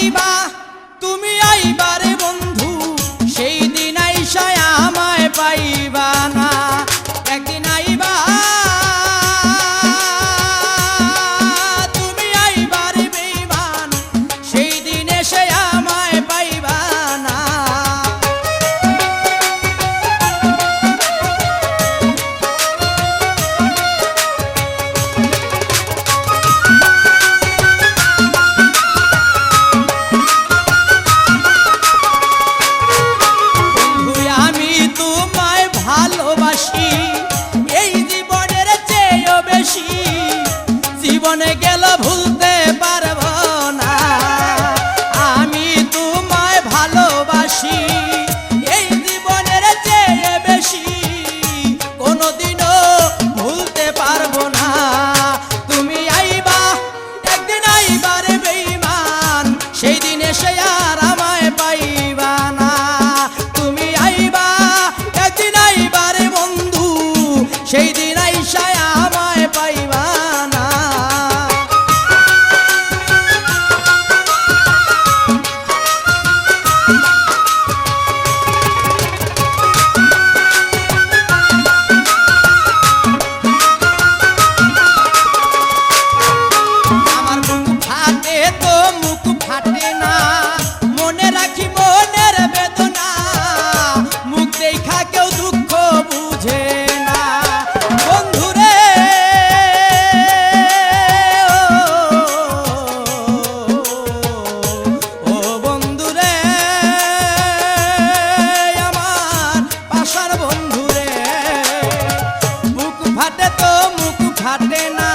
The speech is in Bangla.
Bye. ভালোবাসি এই জীবনের চেয়ে বেশি কোনোদিনও ভুলতে পারব না। তুমি আইবা, একদিন আইবারে বেইমান সেই দিন এসে আর আমায় পাইবা না। তুমি আইবা, একদিন আইবারে বন্ধু সেই দিন আইসায় ফাটে তো মুখ ফাটে না।